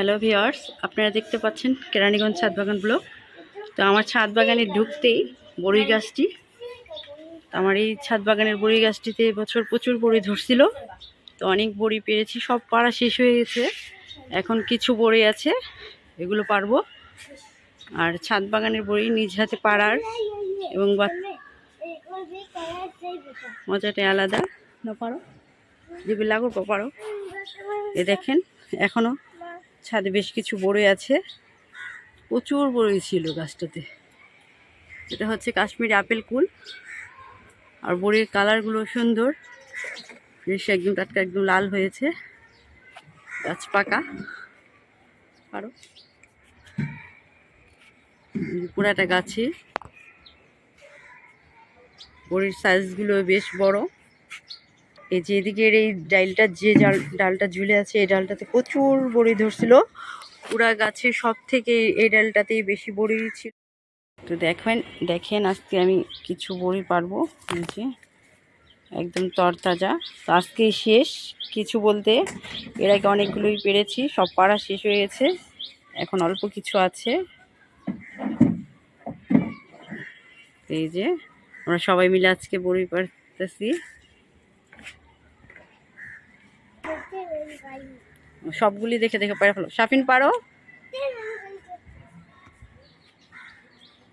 Hello viewers আপনারা দেখতে পাচ্ছেন কেরানীগঞ্জ ছাদ বাগান ব্লক। তো আমার ছাদ বাগানে ঢুকতেই বড়ই গাছটি আমার এই ছাদ বাগানের বড়ি গাছটিতে এবছর প্রচুর বড়ি ধরছিল। তো অনেক বড়ি পেরেছি, সব পাড়া শেষ হয়ে গেছে। এখন কিছু বড়ি আছে, এগুলো পারব। আর ছাদ বাগানের বড়ি নিজ হাতে পাড়ার এবং মজাটাই আলাদা। না, পারো। যদি লাগো পারো। এ দেখেন, এখনও ছাদে বেশ কিছু বড়ই আছে। প্রচুর বড়ই ছিল গাছটাতে। এটা হচ্ছে কাশ্মীরি আপেল কুল। আর বড়ির কালারগুলো সুন্দর। বেশ একদম টাটকা একদম লাল হয়েছে। গাছ পাকা। পারো এই যে পুরাটা গাছে। বড়ির সাইজগুলো বেশ বড়। এই যে এদিকের এই ডালটা, যে ডাল ডালটা ঝুলে আছে, এই ডালটাতে প্রচুর বড়ি ধরছিল। পুরা গাছে সব থেকে এই ডালটাতেই বেশি বড়ি ছিল। তো দেখেন দেখেন আজকে আমি কিছু বড়ি পারব। যে, একদম তরতাজা। তো আজকেই শেষ কিছু বলতে। এর আগে অনেকগুলোই পেরেছি, সব পাড়া শেষ হয়ে গেছে। এখন অল্প কিছু আছে। এই যে, আমরা সবাই মিলে আজকে বড়ি পারতেছি। সবগুলি দেখে দেখে পারে ফেলো। সাফিন পারো।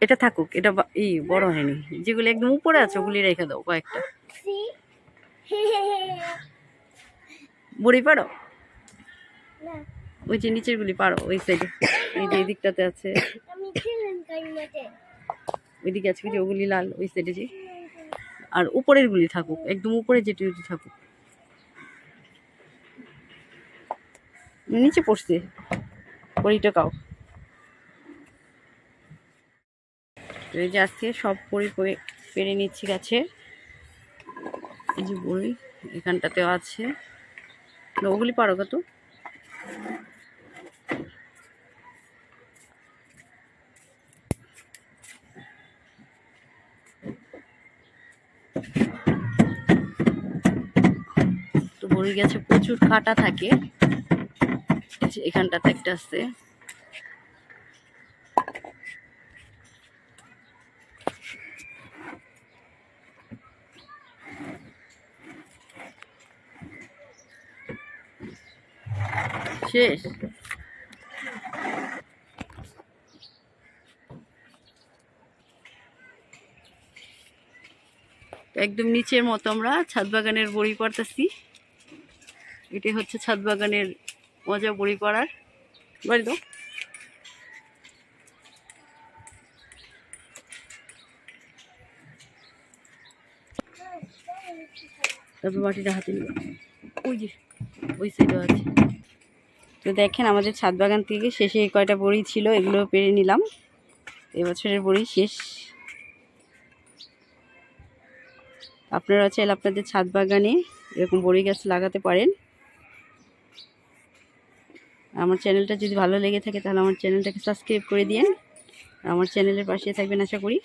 এটা থাকুক, এটা ই, বড় হয়নি। যেগুলি একদম উপরে আছে, ওগুলি রেখে দাও কয়েকটা। বড়ি, পারো? ওই যে নিচের গুলি পারো, ওই সাইডে এই যে এই দিকটাতে আছে। ওইদিকে আছে যে ওগুলি লাল, ওই সাইডে যে। আর উপরের গুলি থাকুক, একদম উপরে যেটি থাকুক। নিচে পড়ছে। কাও তো এই যে আজকে সব বড়ি পে- পেরে নিচ্ছি গাছে। এই যে বড়ি এখানটাতেও আছে। ওগুলি পারো কত তো। বড়ি গাছে প্রচুর কাটা থাকে। এখানটাতে একটা আছে। শেষ। একদম নিচের মতো আমরা ছাদ বাগানের বড়ি পারতেছি এটি হচ্ছে ছাদ বাগানের মজা বড়ি পাড়ার দাও তারপর মাটিটা হাতে নিয়ে ওই যে, ওই সাইডও আছে। তো দেখেন আমাদের ছাদ বাগান থেকে শেষে কয়টা বড়ি ছিল, এগুলো পেরে নিলাম। এবছরের বড়ি শেষ। আপনারা চাইলে আপনাদের ছাদ বাগানে এরকম বড়ি গাছ লাগাতে পারেন। আমার চ্যানেলটা যদি ভালো লেগে থাকে তাহলে আমার চ্যানেলটাকে সাবস্ক্রাইব করে দিন আমার চ্যানেলের পাশে থাকবেন আশা করি।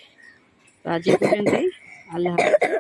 তো আজ পর্যন্তই। আল্লাহ হাফেজ।